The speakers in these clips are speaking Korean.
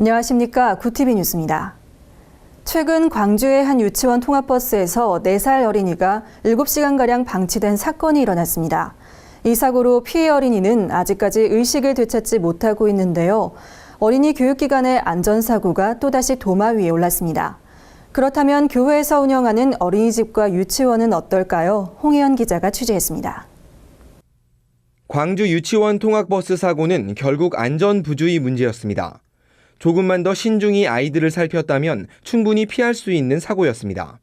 안녕하십니까. 구티비 뉴스입니다. 최근 광주의 한 유치원 통합버스에서 4살 어린이가 7시간가량 방치된 사건이 일어났습니다. 이 사고로 피해 어린이는 아직까지 의식을 되찾지 못하고 있는데요. 어린이 교육기관의 안전사고가 또다시 도마 위에 올랐습니다. 그렇다면 교회에서 운영하는 어린이집과 유치원은 어떨까요? 홍혜연 기자가 취재했습니다. 광주 유치원 통학버스 사고는 결국 안전 부주의 문제였습니다. 조금만 더 신중히 아이들을 살폈다면 충분히 피할 수 있는 사고였습니다.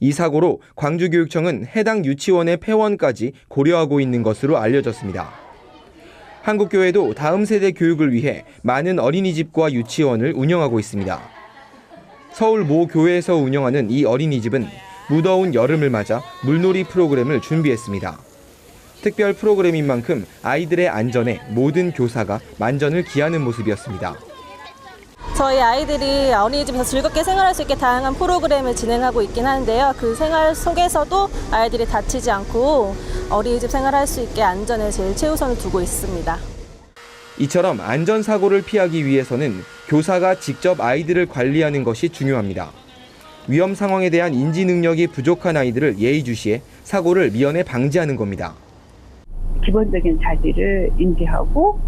이 사고로 광주교육청은 해당 유치원의 폐원까지 고려하고 있는 것으로 알려졌습니다. 한국교회도 다음 세대 교육을 위해 많은 어린이집과 유치원을 운영하고 있습니다. 서울 모 교회에서 운영하는 이 어린이집은 무더운 여름을 맞아 물놀이 프로그램을 준비했습니다. 특별 프로그램인 만큼 아이들의 안전에 모든 교사가 만전을 기하는 모습이었습니다. 저희 아이들이 어린이집에서 즐겁게 생활할 수 있게 다양한 프로그램을 진행하고 있긴 한데요. 그 생활 속에서도 아이들이 다치지 않고 어린이집 생활할 수 있게 안전에 제일 최우선을 두고 있습니다. 이처럼 안전사고를 피하기 위해서는 교사가 직접 아이들을 관리하는 것이 중요합니다. 위험 상황에 대한 인지 능력이 부족한 아이들을 예의주시해 사고를 미연에 방지하는 겁니다. 기본적인 자질을 인지하고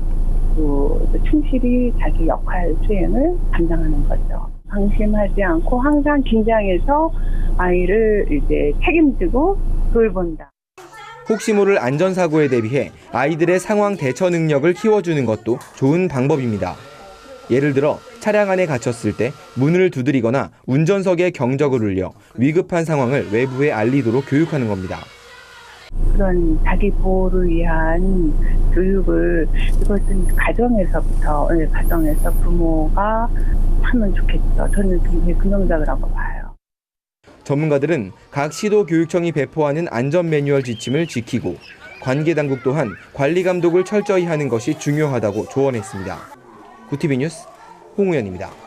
또 충실히 자기 역할 수행을 감당하는 거죠. 방심하지 않고 항상 긴장해서 아이를 이제 책임지고 돌본다. 혹시 모를 안전사고에 대비해 아이들의 상황 대처 능력을 키워주는 것도 좋은 방법입니다. 예를 들어 차량 안에 갇혔을 때 문을 두드리거나 운전석에 경적을 울려 위급한 상황을 외부에 알리도록 교육하는 겁니다. 그런 자기 보호를 위한 교육을 이것은 가정에서부터 예, 가정에서 부모가 하면 좋겠죠. 저는 굉장히 긍정적이라고 봐요. 전문가들은 각 시도 교육청이 배포하는 안전 매뉴얼 지침을 지키고 관계 당국 또한 관리 감독을 철저히 하는 것이 중요하다고 조언했습니다. 구티비 뉴스 홍우연입니다.